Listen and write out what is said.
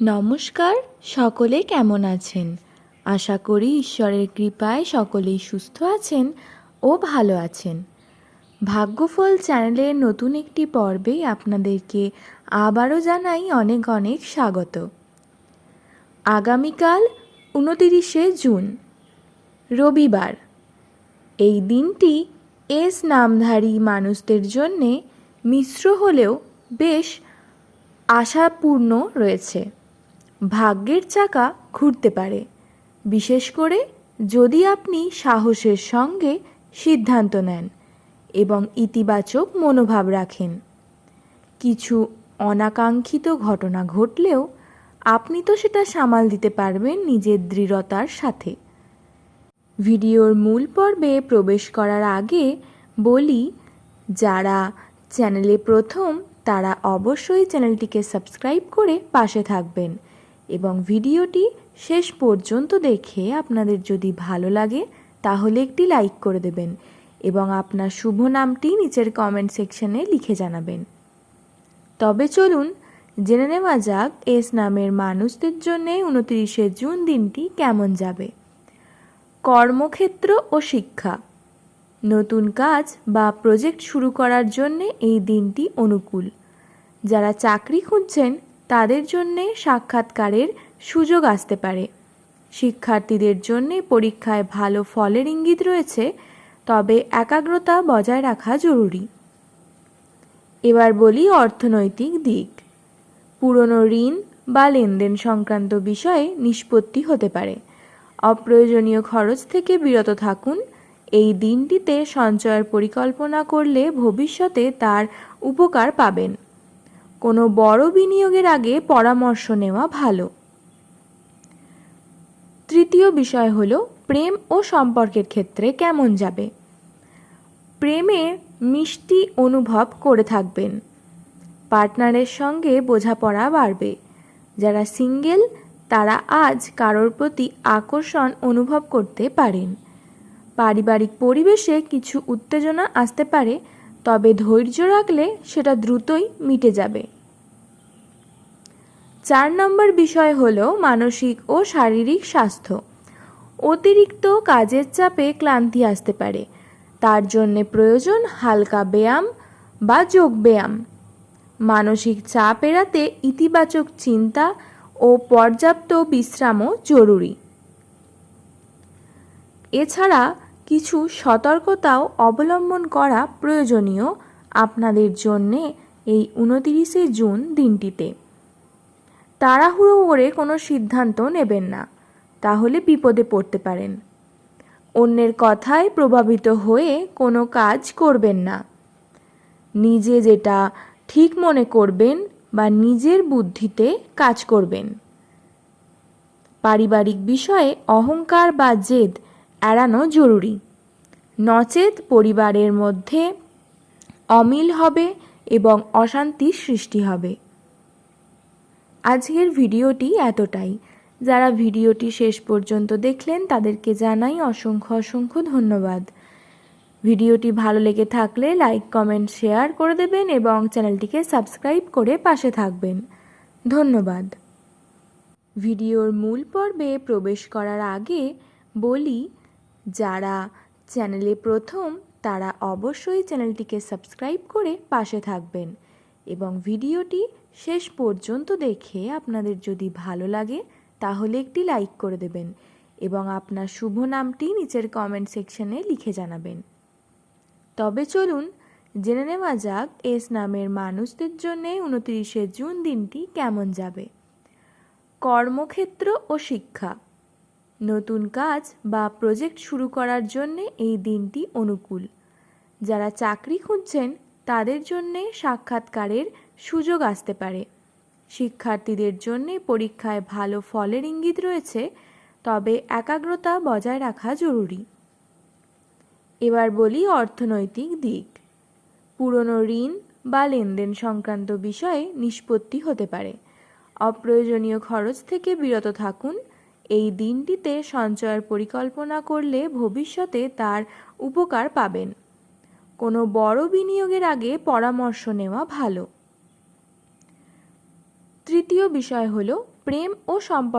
নমস্কার, সকলে কেমন আছেন? আশা করি ঈশ্বরের কৃপায় সকলেই সুস্থ আছেন ও ভালো আছেন। ভাগ্যফল চ্যানেলের নতুন একটি পর্বে আপনাদেরকে আবারও জানাই অনেক অনেক স্বাগত। আগামীকাল উনতিরিশে জুন, রবিবার। এই দিনটি এস নামধারী মানুষদের জন্যে মিশ্র হলেও বেশ আশাপূর্ণ রয়েছে। ভাগ্যের চাকা ঘুরতে পারে। বিশেষ করে যদি আপনি সাহসের সঙ্গে সিদ্ধান্ত নেন এবং ইতিবাচক মনোভাব রাখেন। কিছু অনাকাঙ্ক্ষিত ঘটনা ঘটলেও আপনি তো সেটা সামাল দিতে পারবেন নিজের দৃঢ়তার সাথে। ভিডিওর মূল পর্বে প্রবেশ করার আগে বলি, যারা চ্যানেলে প্রথম, তারা অবশ্যই চ্যানেলটিকে সাবস্ক্রাইব করে পাশে থাকবেন। এবং ভিডিওটি শেষ পর্যন্ত দেখে আপনাদের যদি ভালো লাগে, তাহলে একটি লাইক করে দেবেন এবং আপনার শুভ নামটি নিচের কমেন্ট সেকশনে লিখে জানাবেন। তবে চলুন, জেনে নেওয়া যাক এস নামের মানুষদের জন্য উনত্রিশে জুন দিনটি কেমন যাবে। কর্মক্ষেত্র ও শিক্ষা। নতুন কাজ বা প্রজেক্ট শুরু করার জন্য এই দিনটি অনুকূল। যারা চাকরি খুঁজছেন তাদের জন্যে সাক্ষাৎকারের সুযোগ আসতে পারে। শিক্ষার্থীদের জন্য পরীক্ষায় ভালো ফলের ইঙ্গিত রয়েছে, তবে একাগ্রতা বজায় রাখা জরুরি। এবার বলি অর্থনৈতিক দিক। পুরনো ঋণ বা লেনদেন সংক্রান্ত বিষয়ে নিষ্পত্তি হতে পারে। অপ্রয়োজনীয় খরচ থেকে বিরত থাকুন। এই দিনটিতে সঞ্চয়ের পরিকল্পনা করলে ভবিষ্যতে তার উপকার পাবেন। কোনো বড় বিনিয়োগের আগে পরামর্শ নেওয়া ভালো। তৃতীয় বিষয় হল, প্রেম ও সম্পর্কের ক্ষেত্রে কেমন যাবে? প্রেমে মিষ্টি অনুভব করে থাকবেন। পার্টনারের সঙ্গে বোঝাপড়া বাড়বে। যারা সিঙ্গেল, তারা আজ কারোর প্রতি আকর্ষণ অনুভব করতে পারেন। পারিবারিক পরিবেশে কিছু উত্তেজনা আসতে পারে তবে ধৈর্য রাখলে সেটা দ্রুতই মিটে যাবে। চার নম্বর বিষয় হল মানসিক ও শারীরিক স্বাস্থ্য। অতিরিক্ত কাজের চাপে ক্লান্তি আসতে পারে। তার জন্যে প্রয়োজন হালকা ব্যায়াম বা যোগ ব্যায়াম। মানসিক চাপ এড়াতে ইতিবাচক চিন্তা ও পর্যাপ্ত বিশ্রামও জরুরি। এছাড়া কিছু সতর্কতাও অবলম্বন করা প্রয়োজনীয় আপনাদের জন্যে এই উনতিরিশে জুন দিনটিতে। তাড়াহুড়ো করে কোনো সিদ্ধান্ত নেবেন না, তাহলে বিপদে পড়তে পারেন। অন্যের কথায় প্রভাবিত হয়ে কোনো কাজ করবেন না। নিজে যেটা ঠিক মনে করবেন বা নিজের বুদ্ধিতে কাজ করবেন। পারিবারিক বিষয়ে অহংকার বা জেদ এড়ানো জরুরি। নচেত পরিবারের মধ্যে অমিল হবে এবং অশান্তির সৃষ্টি হবে। আজকের ভিডিওটি এতটাই। যারা ভিডিওটি শেষ পর্যন্ত দেখলেন, তাদেরকে জানাই অসংখ্য অসংখ্য ধন্যবাদ। ভিডিওটি ভালো লেগে থাকলে লাইক, কমেন্ট, শেয়ার করে দেবেন এবং চ্যানেলটিকে সাবস্ক্রাইব করে পাশে থাকবেন। ধন্যবাদ। ভিডিওর মূল পর্বে প্রবেশ করার আগে বলি যারা চ্যানেলে প্রথম, তারা অবশ্যই চ্যানেলটিকে সাবস্ক্রাইব করে পাশে থাকবেন এবং ভিডিওটি শেষ পর্যন্ত দেখে আপনাদের যদি ভালো লাগে, তাহলে একটি লাইক করে দেবেন এবং আপনার শুভ নামটি নিচের কমেন্ট সেকশনে লিখে জানাবেন। তবে চলুন, জেনে নেওয়া যাক এস নামের মানুষদের জন্যে উনত্রিশে জুন দিনটি কেমন যাবে। কর্মক্ষেত্র ও শিক্ষা। নতুন কাজ বা প্রজেক্ট শুরু করার জন্যে এই দিনটি অনুকূল। যারা চাকরি খুঁজছেন, তাদের জন্যে সাক্ষাৎকারের সুযোগ আসতে পারে। শিক্ষার্থীদের জন্যে পরীক্ষায় ভালো ফলের ইঙ্গিত রয়েছে, তবে একাগ্রতা বজায় রাখা জরুরি। এবার বলি অর্থনৈতিক দিক। পুরনো ঋণ বা লেনদেন সংক্রান্ত বিষয়ে নিষ্পত্তি হতে পারে। অপ্রয়োজনীয় খরচ থেকে বিরত থাকুন এই দিনটিতে সঞ্চয়ের পরিকল্পনা করলে ভবিষ্যতে তার উপকার পাবেন। কোনো বড় বিনিয়োগের আগে পরামর্শ নেওয়া ভালো। তৃতীয় বিষয় হলো প্রেম ও সম্পর্ক।